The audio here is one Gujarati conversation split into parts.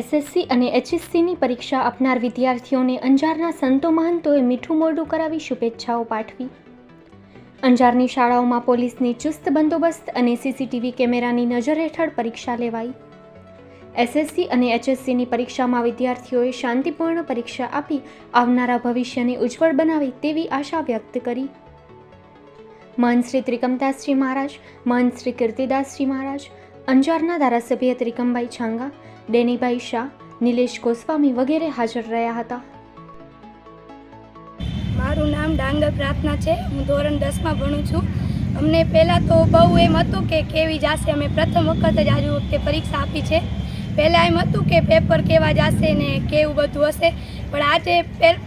એસએસસી અને એચએસસીની પરીક્ષા આપનાર વિદ્યાર્થીઓને અંજારના સંતો મહંતોએ મીઠું મોઢું કરાવી શુભેચ્છાઓ પાઠવી. અંજારની શાળાઓમાં પોલીસની ચુસ્ત બંદોબસ્ત અને સીસીટીવી કેમેરાની નજર હેઠળ પરીક્ષા લેવાઈ. એસએસસી અને એચએસસીની પરીક્ષામાં વિદ્યાર્થીઓએ શાંતિપૂર્ણ પરીક્ષા આપી આવનારા ભવિષ્યને ઉજ્જવળ બનાવે તેવી આશા વ્યક્ત કરી. મહંત શ્રી ત્રિકમદાસજી મહારાજ, મહંત શ્રી કીર્તિદાસજી મહારાજ અંજારના ધારાસભ્ય ત્રિકમભાઈ છાંગા, ડેનીભાઈ શાહ, નિલેશ ગોસ્વામી વગેરે હાજર રહ્યા હતા. મારું નામ ડાંગર પ્રાર્થના છે. હું ધોરણ દસમાં ભણું છું. અમને પહેલાં તો બહુ એમ હતું કે કેવી જશે. અમે પ્રથમ વખત જ આજુ વખતે પરીક્ષા આપી છે. પહેલાં એમ હતું કે પેપર કેવા જશે ને કેવું બધું હશે. પણ આજે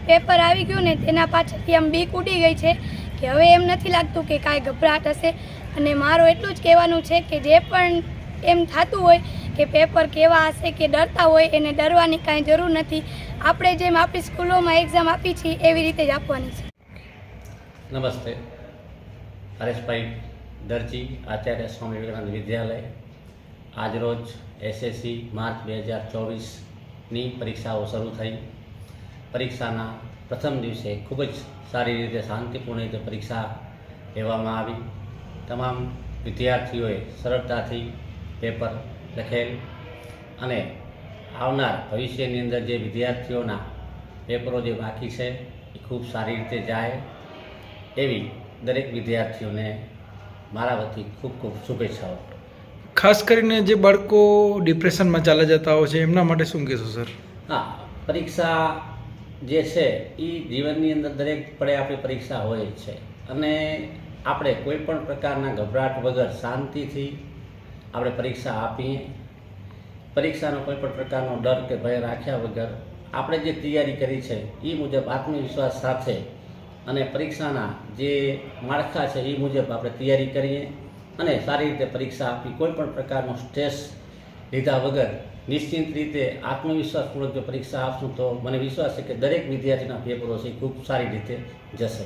પેપર આવી ગયું ને તેના પાછળથી આમ બીક ઉડી ગઈ છે કે હવે એમ નથી લાગતું કે કાંઈ ગભરાટ હશે. અને મારું એટલું જ કહેવાનું છે કે જે પણ એમ થતું હોય કે પેપર કેવા હશે કે ડરતા હોય એને ડરવાની કાંઈ જરૂર નથી. આપણે જેમ આપણી સ્કૂલોમાં એક્ઝામ આપી છીએ, એવી રીતે જ આપવાની છે. નમસ્તે. હરેશભાઈ દરજી, આચાર્ય સ્વામી વિવેકાનંદ વિદ્યાલય. આજરોજ એસએસસી માર્ચ બે હજાર ચોવીસની પરીક્ષાઓ શરૂ થઈ. પરીક્ષાના પ્રથમ દિવસે ખૂબ જ સારી રીતે શાંતિપૂર્ણ રીતે પરીક્ષા લેવામાં આવી. તમામ વિદ્યાર્થીઓએ સરળતાથી પેપર લખેલ અને આવનાર ભવિષ્યની અંદર જે વિદ્યાર્થીઓના પેપરો જે બાકી છે એ ખૂબ સારી રીતે જાય એવી દરેક વિદ્યાર્થીઓને મારા વતી ખૂબ ખૂબ શુભેચ્છાઓ. ખાસ કરીને જે બાળકો ડિપ્રેશનમાં ચાલ્યા જતા હોય છે એમના માટે શું કહેશો સર? હા પરીક્ષા જે છે એ જીવનની અંદર દરેક પડે આપણી પરીક્ષા હોય છે અને આપણે કોઈ પણ પ્રકારના ગભરાટ વગર શાંતિથી આપણે પરીક્ષા આપીએ. પરીક્ષાનો કોઈ પણ પ્રકારનો ડર કે ભય રાખ્યા વગર આપણે જે તૈયારી કરી છે, એ મુજબ આત્મવિશ્વાસ સાથે અને પરીક્ષાના જે માળખા છે, એ મુજબ આપણે તૈયારી કરીએ અને સારી રીતે પરીક્ષા આપી કોઈ પણ પ્રકારનો સ્ટ્રેસ લીધા વગર નિશ્ચિત રીતે આત્મવિશ્વાસપૂર્વક જો પરીક્ષા આપશું તો મને વિશ્વાસ છે કે દરેક વિદ્યાર્થીના પેપરો છે ખૂબ સારી રીતે જશે.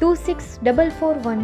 two six double four one